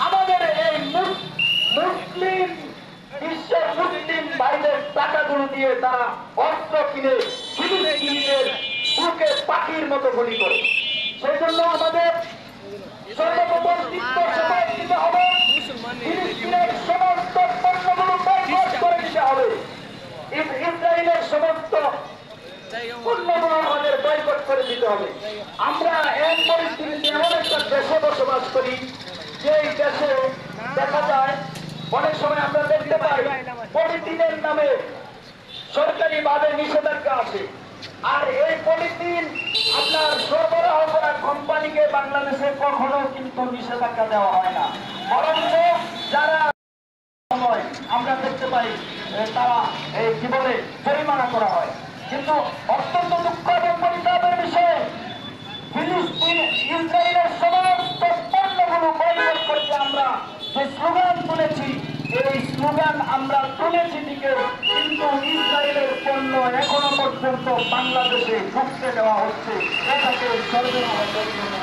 আমাদের এই মুস- মুসলিম ভাইদের টাকাগুলো দিয়ে তারা অস্ত্র কিনে পাখির মতো গুলি করে। সর্বপ্রথম চিত্ত সমাজ দিতে হবে। ফিলিস্তিনের সমস্ত পণ্যগুলো বয়কট করে দিতে হবে। ইসরায়েলের সমস্ত পণ্যগুলো আমাদের বয়কট করে দিতে হবে। আমরা এক পরিস্থিতিতে এমন একটা দেশে বসবাস করি যে দেশে দেখা যায় অনেক সময় আমরা দেখতে পাই পলিথিনের নামে সরকারি ভাবে নিষেধাজ্ঞা আছে। আর এই পলিথিন কোম্পানিকে বাংলাদেশে কখনো কিন্তু নিষেধাজ্ঞা দেওয়া হয় না। বরঞ্চ যারা আমরা দেখতে পাই তারা এই বলে, জরিমানা করা হয়। কিন্তু অত্যন্ত দুঃখ এবং পরিতাপের বিষয়, ফিলিস্তিন, ইসরায়েলের সমস্ত পণ্যগুলো বয়কট করতে আমরা যে স্লোগান তুলেছি, এই স্লোগান আমরা তুলেছি দিকে কিন্তু ইসরায়েলের পণ্য এখনও পর্যন্ত বাংলাদেশে ঢুকতে দেওয়া হচ্ছে। এটাকে সর্বনিম্ন